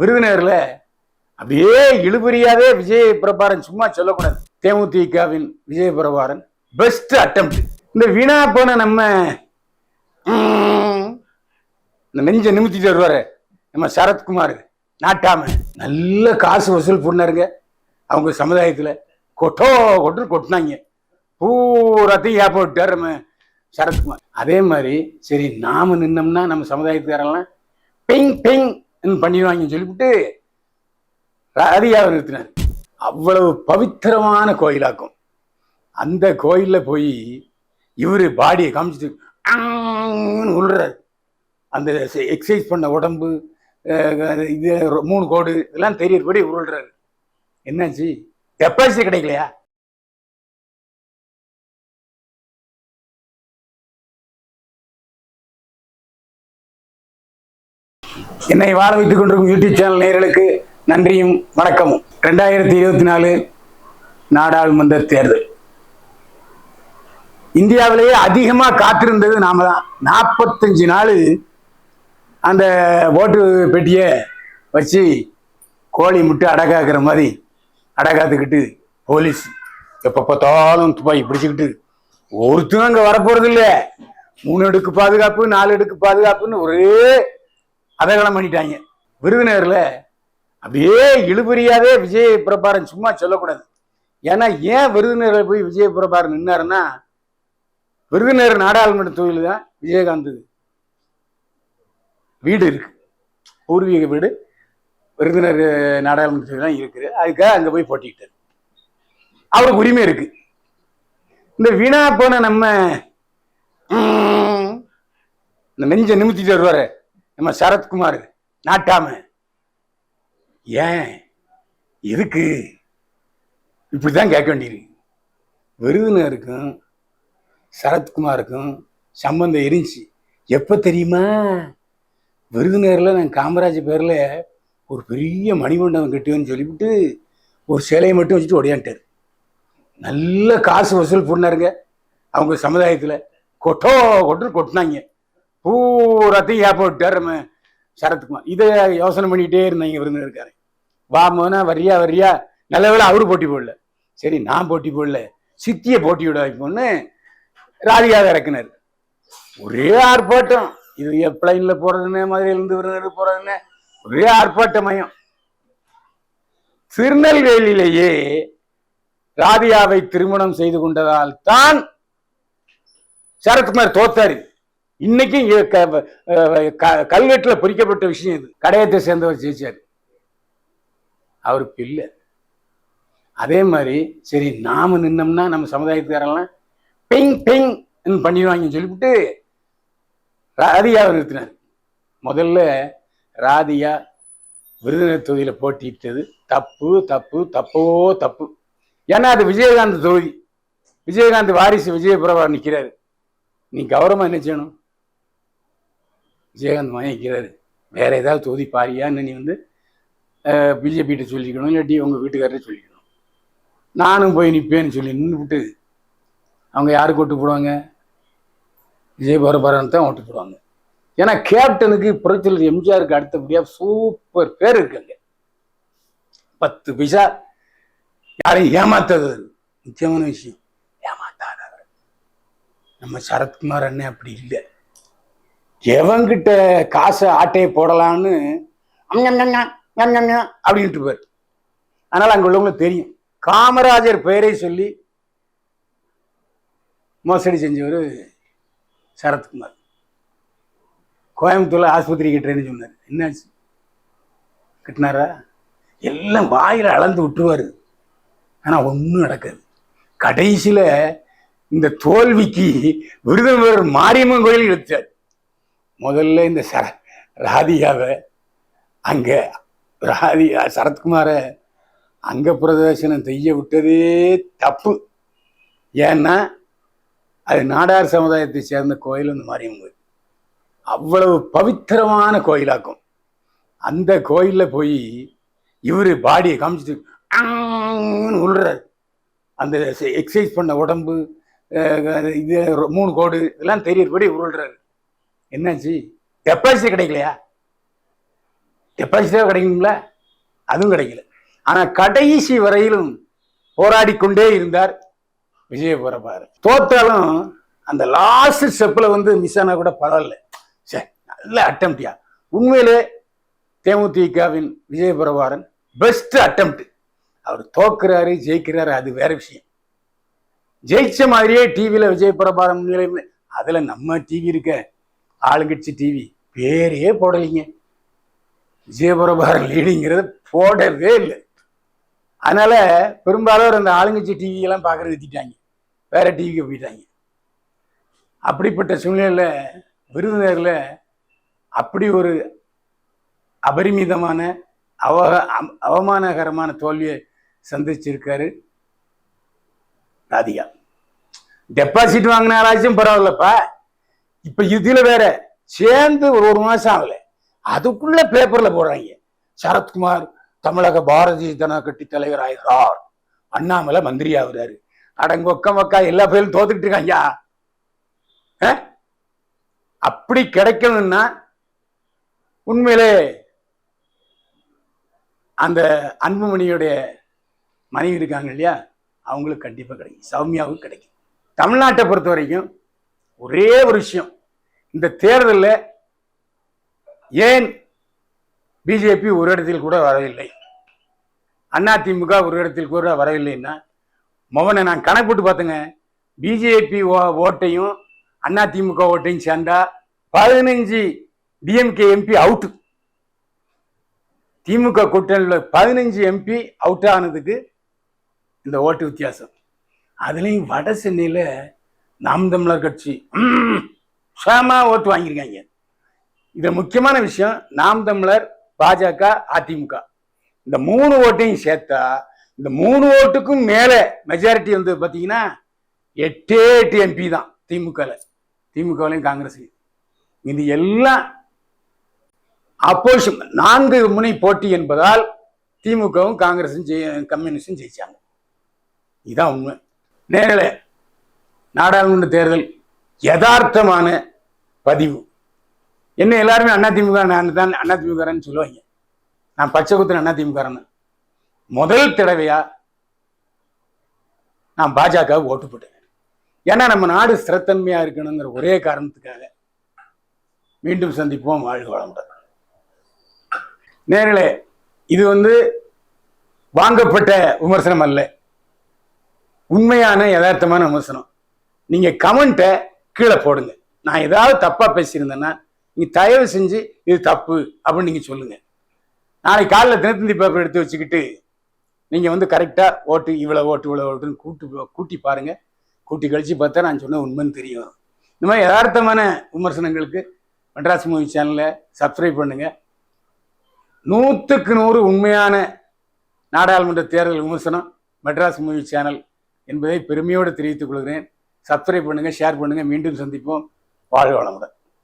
விருதுநகர்ல அப்படியே இழுபறியாவே விஜய் பிரபாரன் சும்மா சொல்லக்கூடாது. தேமுதிகவின் விஜய் பிரபாரன் பெஸ்ட் அட்டம் இந்த வீணா போன நம்ம இந்த நெஞ்ச நிமித்திட்டு வருவாரு. நம்ம சரத்குமார் நாட்டாம நல்ல காசு வசூல் பண்ணாருங்க. அவங்க சமுதாயத்தில் கொட்டோ கொட்டு கொட்டினாங்க. பூராத்தையும் ஏப்ப விட்டார் நம்ம சரத்குமார். அதே மாதிரி சரி நாம நின்னோம்னா நம்ம சமுதாயத்துக்காரெல்லாம் பிங் பிங் பண்ணிடுவாங்கன்னு சொல்லிவிட்டு ராதியாவை நிறுத்தினார். அவ்வளவு பவித்திரமான கோயிலாக்கும். அந்த கோயிலில் போய் இவர் பாடியை காமிச்சிட்டு உள்றாரு அந்த எக்ஸசைஸ் பண்ண உடம்பு இது மூணு கோடு இதெல்லாம் தெரியறபடி உருள்றாரு என்னாச்சு? டெபாசிட் கிடைக்கலையா? என்னை வாழ வைத்துக் கொண்டிருக்கும் யூடியூப் சேனல் நேர்களுக்கு நன்றியும் வணக்கமும். ரெண்டாயிரத்தி இருபத்தி நாலு நாடாளுமன்ற தேர்தல். இந்தியாவிலேயே அதிகமாக காத்திருந்தது நாம தான். நாற்பத்தஞ்சு நாள் அந்த ஓட்டு பெட்டியை வச்சு கோழி முட்டு அடகாக்குற மாதிரி அடகாத்துக்கிட்டு போலீஸ் எப்போ பார்த்தாலும் துப்பாக்கி பிடிச்சிக்கிட்டு ஒருத்தரும் அங்கே வரப்போறது மூணு அடுக்கு பாதுகாப்பு நாலு அடுக்கு பாதுகாப்புன்னு ஒரே அதை கடன் பண்ணிட்டாங்க. விருதுநகர்ல அப்படியே இழுபறியாவே விஜய் பிரபாரன் சும்மா சொல்லக்கூடாது. ஏன்னா ஏன் விருதுநகரில் போய் விஜய் பிரபாரன் நின்னாருன்னா விருதுநகர் நாடாளுமன்ற தொகுதியில் தான் விஜயகாந்த் வீடு இருக்கு. பூர்வீக வீடு. விருதுநகர் நாடாளுமன்ற தொகுதியில் தான் இருக்குது. அதுக்காக அங்கே போய் போட்டிக்கிட்டார். அவருக்கு உரிமை இருக்கு. இந்த வீணா போன நம்ம இந்த நெஞ்சை நிமித்திட்டு வருவாரு. நம்ம சரத்குமார் நாட்டாம. ஏன்? எதுக்கு? இப்படிதான் கேட்க வேண்டியிருக்கு. விருதுநருக்கும் சரத்குமாருக்கும் சம்பந்தம் இருந்துச்சு. எப்போ தெரியுமா? விருதுநகரில் நான் காமராஜ் பேரில் ஒரு பெரிய மணிமண்டபம் கட்டுவேன்னு சொல்லிவிட்டு ஒரு சிலையை மட்டும் வச்சுட்டு ஒடையான்ட்டார் நல்ல காசு வசூல் பண்ணாருங்க. அவங்க சமுதாயத்தில் கொட்டோ கொட்டு கொட்டினாங்க. பூராத்தையும் ஏப்ப நம்ம சரத்குமார் இதை யோசனை பண்ணிக்கிட்டே இங்கே விருந்தினருக்காரு. வா மோனா வரியா வரியா நல்ல வேலை அவரு போட்டி போடல. சரி நான் போட்டி போடல. சித்தியை போட்டி விட வைப்போம்னு ராதிகாவை இறக்குனார். ஒரே ஆர்ப்பாட்டம். இது பிளைன்ல போறதுன்னு மதுரையிலேருந்து விருதுநகர் போறதுன்னு ஒரே ஆர்ப்பாட்டமயம் திருநெல்வேலியிலேயே ராதிகாவை திருமணம் செய்து கொண்டதால் தான் சரத்குமார் தோத்தாரு. இன்னைக்கும் க- க- கல்வெட்டுல பொறிக்கப்பட்ட விஷயம் இது. கடையத்தை சேர்ந்தவர் ஜெயிச்சார். அவருக்கு இல்லை. அதே மாதிரி சரி நாம நின்னோம்னா நம்ம சமுதாயத்துக்காரெல்லாம் பெங் பெங் பண்ணிடுவாங்கன்னு சொல்லிவிட்டு அவர் நிறுத்தினார். முதல்ல ராதியா விருதுநகர் தொகுதியில் போட்டியிட்டது. தப்பு தப்பு தப்போ தப்பு. ஏன்னா அது விஜயகாந்த் தொகுதி. விஜயகாந்த் வாரிசு விஜயபுரவா நிற்கிறாரு நீ கௌரவமாக என்ன செய்யணும்? விஜயகாந்த் வாங்கிக்கிறாரு. வேற ஏதாவது தொகுதி பாரியான்னு நீ வந்து பிஜேபிகிட்ட சொல்லிக்கணும் இல்லாட்டி உங்கள் வீட்டுக்காரர்கிட்ட சொல்லிக்கணும். நானும் போய் நிற்பேன்னு சொல்லி நின்றுவிட்டு அவங்க யாருக்கு ஓட்டு போடுவாங்க? விஜய் பரபரன் தான் ஓட்டு போடுவாங்க. ஏன்னா கேப்டனுக்கு புரட்சியில் எம்ஜிஆருக்கு அடுத்தபடியாக சூப்பர் பேர் இருக்காங்க. பத்து பைசா யாரையும் ஏமாத்தாதது முக்கியமான விஷயம். ஏமாத்தாதவர் நம்ம சரத்குமார் அண்ணன் அப்படி இல்லை. எவங்கிட்ட காசை ஆட்டையை போடலான்னு அம் அப்படின்ட்டு பேர் அதனால அங்க உள்ளவங்களுக்கு தெரியும். காமராஜர் பெயரை சொல்லி மோசடி செஞ்சவர் சரத்குமார். கோயம்புத்தூர்ல ஆஸ்பத்திரி கிட்டேன்னு சொன்னார். என்னாச்சு? கட்டினாரா? எல்லாம் வாயில் அளந்து விட்டுருவாரு. ஆனால் ஒன்றும் நடக்காது. கடைசியில் இந்த தோல்விக்கு விருதுநகர் மாரியம்மன் கோயில் எடுத்தார். முதல்ல இந்த சர ராதிகாவை அங்கே ராதிகா சரத்குமாரை அங்க பிரதர்சனம் செய்ய விட்டதே தப்பு. ஏன்னா அது நாடார் சமுதாயத்தை சேர்ந்த கோயில் இந்த மாரியம்மன் கோயில் அவ்வளவு பவித்திரமான கோயிலாக்கும். அந்த கோயிலில் போய் இவர் பாடியை காமிச்சிட்டு உள்றாரு அந்த எக்ஸசைஸ் பண்ண உடம்பு இது மூணு கோடு இதெல்லாம் தெரியறபடி உருள்றாரு. என்னாச்சு? டெபாசிட் கிடைக்கலையா? டெபாசிட்டாக கிடைக்குங்களா அதுவும் கிடைக்கல. ஆனால் கடைசி வரையிலும் போராடி கொண்டே இருந்தார் விஜயபுரபாரு தோத்தாலும் அந்த லாஸ்ட் ஸ்டெப்பில் வந்து மிஸ் ஆனால் கூட பரவாயில்ல. சரி நல்ல அட்டம்ப்டியா உண்மையிலே தேமுதிகவின் விஜயபுரபாரன் பெஸ்ட் அட்டம்ப்ட் அவர் தோக்குறாரு ஜெயிக்கிறாரு அது வேற விஷயம். ஜெயிச்ச மாதிரியே டிவியில் விஜயபுரபாரன் முன்னிலை அதில் நம்ம டிவி இருக்க ஆளுங்கட்சி டிவி பேரே போடலைங்க. விஜயபுரபாரன் லீடிங்கிறத போடவே இல்லை. அதனால பெரும்பாலும் அந்த ஆளுங்கட்சி டிவியெல்லாம் பார்க்கறது நிறுத்திட்டாங்க வேற டிவிக்கு போயிட்டாங்க. அப்படிப்பட்ட சூழ்நிலையில் விருதுநகரில் அப்படி ஒரு அபரிமிதமான அவ அம்- அவமானகரமான தோல்வியை சந்திச்சிருக்காரு ராதிகா. டெபாசிட் வாங்கினாராச்சும் பரவாயில்லப்பா. இப்ப இதுல வேற சேர்ந்து ஒரு ஒரு மாசம் ஆகல. அதுக்குள்ள பேப்பர்ல போடுறாங்க. சரத்குமார் தமிழக பாரதிய ஜனதா கட்சி தலைவர் ஆகிறார். அண்ணாமலை மந்திரி ஆகுறாரு. அடங்கொக்க மக்கா எல்லா பேரும் தோத்துக்கிட்டு இருக்காங்க அப்படி கிடைக்கணும்னா உண்மையிலே அந்த அன்புமணியுடைய மனைவி இருக்காங்க இல்லையா? அவங்களுக்கு கண்டிப்பா கிடைக்கும். சௌமியாவுக்கு கிடைக்கும். தமிழ்நாட்டை பொறுத்த வரைக்கும் ஒரே ஒரு விஷயம். இந்த தேர்தலில் ஏன் பிஜேபி ஒரு இடத்தில் கூட வரவில்லை? அதிமுக ஒரு இடத்தில் கூட வரவில்லைன்னா மவனை நான் கணக்கு போட்டு பார்த்தேங்க பிஜேபி ஓட்டையும் அதிமுக ஓட்டையும் சேர்ந்தா பதினஞ்சு டிஎம்கே எம்பி அவுட்டு திமுக கூட்டணியில் பதினஞ்சு எம்பி அவுட் ஆனதுக்கு இந்த ஓட்டு வித்தியாசம். அதுலேயும் வட சென்னையில் நாம் தமிழர் கட்சி. ம், சேமா ஓட்டு வாங்கியிருக்காங்க. இதில் முக்கியமான விஷயம். நாம் தமிழர் பாஜக அதிமுக. இந்த மூணு ஓட்டையும் சேர்த்தா இந்த மூணு ஓட்டுக்கும் மேலே மெஜாரிட்டி வந்து பார்த்தீங்கன்னா எட்டே எட்டு எம்பி தான் திமுகவில் திமுகவிலையும் காங்கிரஸ் இது எல்லாம் அப்போசிஷன் நான்கு முனை போட்டி என்பதால் திமுகவும் காங்கிரஸும் ஜெய- கம்யூனிஸ்டும் ஜெயிச்சாங்க. இதான் உண்மை. நேரில் நாடாளுமன்ற தேர்தல் யதார்த்தமான பதிவு. என்ன எல்லாருமே அதிமுக நான் தான் அதிமுகன்னு சொல்லுவாங்க. நான் பச்சை குத்துன அதிமுகன்னு முதல் தடவையா நான் பாஜக ஓட்டு போட்டேன். ஏன்னா நம்ம நாடு ஸ்திரத்தன்மையா இருக்கணுங்கிற ஒரே காரணத்துக்காக மீண்டும் சந்திப்போம் வாழ்க வளமுடன். நேரிலே இது வந்து வாங்கப்பட்ட விமர்சனம் அல்ல. உண்மையான யதார்த்தமான விமர்சனம். நீங்க கமெண்ட்டை கீழே போடுங்க. நான் ஏதாவது தப்பா பேசியிருந்தேன்னா நீங்க தயவு செஞ்சு இது தப்பு அப்படின்னு நீங்க சொல்லுங்க. நாளைக்கு காலைல தினத்தந்தி பேப்பர் எடுத்து வச்சுக்கிட்டு நீங்க வந்து கரெக்டா ஓட்டு இவ்வளவு ஓட்டு இவ்வளவு ஓட்டுன்னு கூட்டு கூட்டி பாருங்க. கூட்டி கழிச்சு பார்த்தா நான் சொன்ன உண்மைன்னு தெரியும். இந்த மாதிரி யதார்த்தமான விமர்சனங்களுக்கு மெட்ராஸ் மூவி சேனலை சப்ஸ்கிரைப் பண்ணுங்க. நூற்றுக்கு நூறு உண்மையான நாடாளுமன்ற தேர்தல் விமர்சனம் மெட்ராஸ் மூவி சேனல் என்பதை பெருமையோடு தெரிவித்துக் கொள்கிறேன். சப்ஸ்கிரைப் பண்ணுங்கள் ஷேர் பண்ணுங்கள் மீண்டும் சந்திப்போம். வாழ்க வளமுடன்.